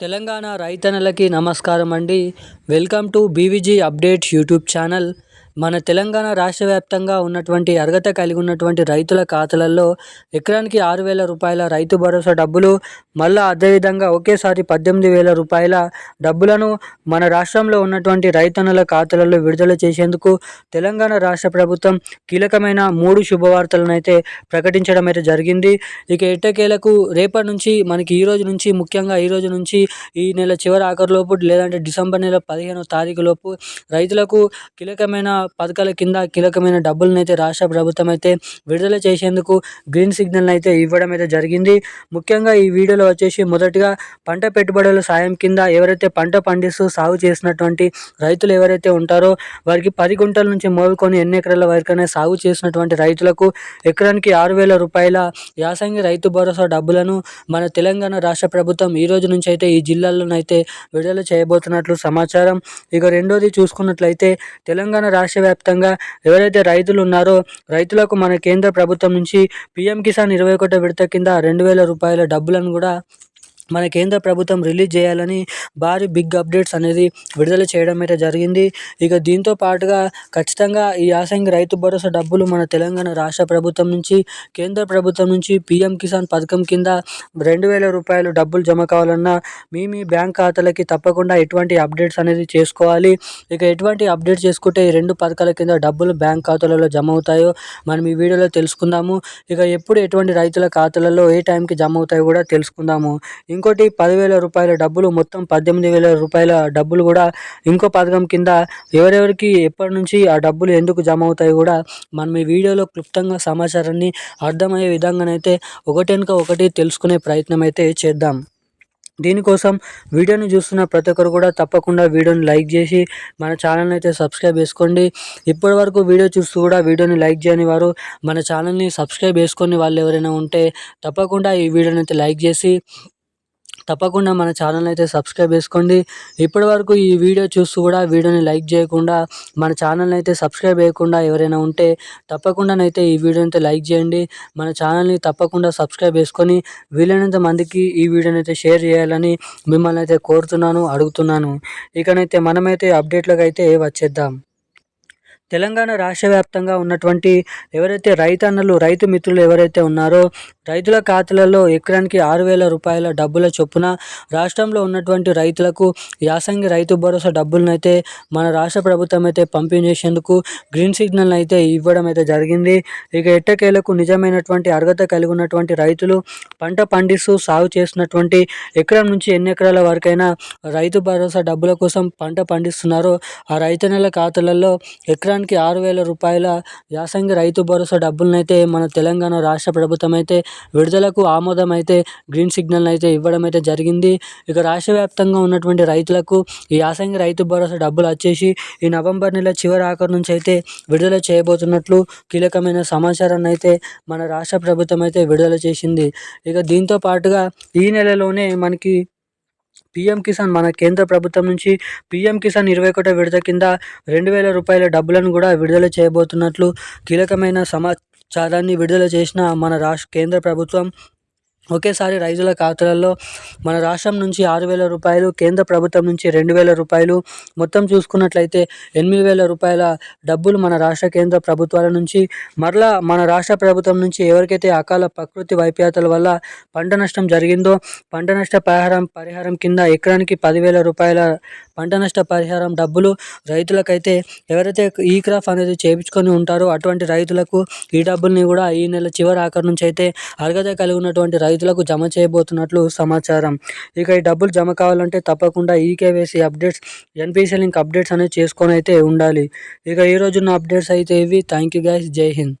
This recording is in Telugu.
తెలంగాణ రైతన్నలకి నమస్కారం అండి welcome to BVG update YouTube channel. మన తెలంగాణ రాష్ట్ర వ్యాప్తంగా ఉన్నటువంటి అర్హత కలిగి ఉన్నటువంటి రైతుల ఖాతాలలో ఎకరానికి ఆరు వేల రూపాయల రైతు భరోసా డబ్బులు మళ్ళీ అదేవిధంగా ఒకేసారి పద్దెనిమిది వేల రూపాయల డబ్బులను మన రాష్ట్రంలో ఉన్నటువంటి రైతన్నుల ఖాతాలలో విడుదల చేసేందుకు తెలంగాణ రాష్ట్ర ప్రభుత్వం కీలకమైన మూడు శుభవార్తలను అయితే ప్రకటించడం అయితే జరిగింది. ఇక ఎట్టకేలకు రేపటి నుంచి మనకి ఈ రోజు నుంచి ముఖ్యంగా ఈ రోజు నుంచి ఈ నెల చివరి ఆఖరి లోపు లేదంటే డిసెంబర్ నెల పదిహేనో తారీఖు లోపు రైతులకు కీలకమైన పథకాల కింద కీలకమైన డబ్బులను అయితే రాష్ట్ర ప్రభుత్వం అయితే విడుదల చేసేందుకు గ్రీన్ సిగ్నల్ అయితే ఇవ్వడం అయితే జరిగింది. ముఖ్యంగా ఈ వీడియోలో వచ్చేసి మొదటిగా పంట పెట్టుబడుల సాయం కింద ఎవరైతే పంట పండిస్తూ సాగు చేసినటువంటి రైతులు ఎవరైతే ఉంటారో వారికి పది గుంటల నుంచి మొదలుకొని ఎన్ని ఎకరాల వరకైనా సాగు చేసినటువంటి రైతులకు ఎకరానికి ఆరు వేల రూపాయల యాసంగి రైతు భరోసా డబ్బులను మన తెలంగాణ రాష్ట్ర ప్రభుత్వం ఈ రోజు నుంచి అయితే ఈ జిల్లాల్లోనైతే విడుదల చేయబోతున్నట్లు సమాచారం. ఇక రెండోది చూసుకున్నట్లయితే తెలంగాణ రాష్ట్ర రాష్ట్ర వ్యాప్తంగా ఎవరైతే రైతులు ఉన్నారో రైతులకు మన కేంద్ర ప్రభుత్వం నుంచి పీఎం కిసాన్ ఇరవై ఒకటో విడత కింద రెండు వేల రూపాయల డబ్బులను కూడా మన కేంద్ర ప్రభుత్వం రిలీజ్ చేయాలని భారీ బిగ్ అప్డేట్స్ అనేది విడుదల చేయడం అయితే జరిగింది. ఇక దీంతో పాటుగా ఖచ్చితంగా ఈ యాసంగి రైతు భరోసా డబ్బులు మన తెలంగాణ రాష్ట్ర ప్రభుత్వం నుంచి కేంద్ర ప్రభుత్వం నుంచి పీఎం కిసాన్ పథకం కింద రెండు వేల రూపాయలు డబ్బులు జమ కావాలన్నా మీ మీ బ్యాంక్ ఖాతాలకి తప్పకుండా ఎటువంటి అప్డేట్స్ అనేది చేసుకోవాలి. ఇక ఎటువంటి అప్డేట్ చేసుకుంటే ఈ రెండు పథకాల కింద డబ్బులు బ్యాంక్ ఖాతాలలో జమ అవుతాయో మనం ఈ వీడియోలో తెలుసుకుందాము. ఇక ఎప్పుడు ఎటువంటి రైతుల ఖాతాలలో ఏ టైంకి జమ అవుతాయో కూడా తెలుసుకుందాము. ఇంకోటి పదివేల రూపాయల డబ్బులు మొత్తం పద్దెనిమిది వేల రూపాయల డబ్బులు కూడా ఇంకో పథకం కింద ఎవరెవరికి ఎప్పటి నుంచి ఆ డబ్బులు ఎందుకు జమ అవుతాయి కూడా మనం ఈ వీడియోలో క్లుప్తంగా సమాచారాన్ని అర్థమయ్యే విధంగానైతే ఒకటెనుక ఒకటి తెలుసుకునే ప్రయత్నం అయితే చేద్దాం. దీనికోసం వీడియోని చూస్తున్న ప్రతి ఒక్కరు కూడా తప్పకుండా వీడియోని లైక్ చేసి మన ఛానల్ని అయితే సబ్స్క్రైబ్ చేసుకోండి. ఇప్పటి వరకు వీడియో చూస్తూ కూడా వీడియోని లైక్ చేయని వారు మన ఛానల్ని సబ్స్క్రైబ్ చేసుకొని వాళ్ళు ఎవరైనా ఉంటే తప్పకుండా ఈ వీడియోని అయితే లైక్ చేసి తప్పకుండా మన ఛానల్ అయితే సబ్స్క్రైబ్ చేసుకోండి. ఇప్పటి వరకు ఈ వీడియో చూస్తూ కూడా వీడియోని లైక్ చేయకుండా మన ఛానల్ని అయితే సబ్స్క్రైబ్ చేయకుండా ఎవరైనా ఉంటే తప్పకుండానైతే ఈ వీడియోని అయితే లైక్ చేయండి. మన ఛానల్ని తప్పకుండా సబ్స్క్రైబ్ చేసుకొని వీలైనంత మందికి ఈ వీడియోని అయితే షేర్ చేయాలని మిమ్మల్ని అయితే కోరుతున్నాను అడుగుతున్నాను. ఇకనైతే మనమైతే అప్డేట్లకు అయితే వచ్చేద్దాం. తెలంగాణ రాష్ట్ర వ్యాప్తంగా ఉన్నటువంటి ఎవరైతే రైతన్నలు రైతు మిత్రులు ఎవరైతే ఉన్నారో రైతుల ఖాతాలలో ఎకరానికి ఆరు వేల రూపాయల డబ్బుల చొప్పున రాష్ట్రంలో ఉన్నటువంటి రైతులకు యాసంగి రైతు భరోసా డబ్బులను అయితే మన రాష్ట్ర ప్రభుత్వం అయితే పంపిణీ చేసేందుకు గ్రీన్ సిగ్నల్ అయితే ఇవ్వడం అయితే జరిగింది. ఇక ఎట్టకేలకు నిజమైనటువంటి అర్హత కలిగి ఉన్నటువంటి రైతులు పంట పండిస్తూ సాగు చేసినటువంటి ఎకరం నుంచి ఎన్ని ఎకరాల వరకైనా రైతు భరోసా డబ్బుల కోసం పంట పండిస్తున్నారో ఆ రైతన్నల ఖాతాలలో ఎకరానికి ఆరు వేల రూపాయల యాసంగి రైతు భరోసా డబ్బులనైతే మన తెలంగాణ రాష్ట్ర ప్రభుత్వం అయితే విడుదలకు ఆమోదం అయితే గ్రీన్ సిగ్నల్ అయితే ఇవ్వడం అయితే జరిగింది. ఇక రాష్ట్ర వ్యాప్తంగా ఉన్నటువంటి రైతులకు ఈ యాసంగి రైతు భరోసా డబ్బులు వచ్చేసి ఈ నవంబర్ నెల చివరి ఆఖరి నుంచి అయితే విడుదల చేయబోతున్నట్లు కీలకమైన సమాచారాన్ని అయితే మన రాష్ట్ర ప్రభుత్వం అయితే విడుదల చేసింది. ఇక దీంతో పాటుగా ఈ నెలలోనే మనకి పీఎం కిసాన్ మన కేంద్ర ప్రభుత్వం నుంచి పీఎం కిసాన్ ఇరవై ఒకటో విడత కింద రెండు వేల రూపాయల డబ్బులను కూడా విడుదల చేయబోతున్నట్లు కీలకమైన సమాచారాన్ని విడుదల చేసిన మన రాష్ట్ర కేంద్ర ప్రభుత్వం ఒకేసారి రైతుల ఖాతాలలో మన రాష్ట్రం నుంచి ఆరు వేల రూపాయలు కేంద్ర ప్రభుత్వం నుంచి రెండు వేల రూపాయలు మొత్తం చూసుకున్నట్లయితే ఎనిమిది వేల రూపాయల డబ్బులు మన రాష్ట్ర కేంద్ర ప్రభుత్వాల నుంచి మరలా మన రాష్ట్ర ప్రభుత్వం నుంచి ఎవరికైతే అకాల ప్రకృతి వైపరీత్యాల వల్ల పంట నష్టం జరిగిందో పంట నష్ట పరిహారం పరిహారం కింద ఎకరానికి పదివేల రూపాయల పంట నష్ట పరిహారం డబ్బులు రైతులకైతే ఎవరైతే ఈ క్రాప్ అనేది చేయించుకొని ఉంటారో అటువంటి రైతులకు ఈ డబ్బుల్ని కూడా ఈ నెల చివరి ఆఖరి నుంచి అయితే అర్హత కలిగి ఉన్నటువంటి రైతులకు జమ చేయబోతున్నట్లు సమాచారం. ఇక ఈ డబ్బులు జమ కావాలంటే తప్పకుండా ఈ KYC updates NPC link updates అనేది చేసుకొని అయితే ఉండాలి. ఇక ఈ అప్డేట్స్ అయితే ఇవి. థ్యాంక్ యూ గైస్ జై హింద్.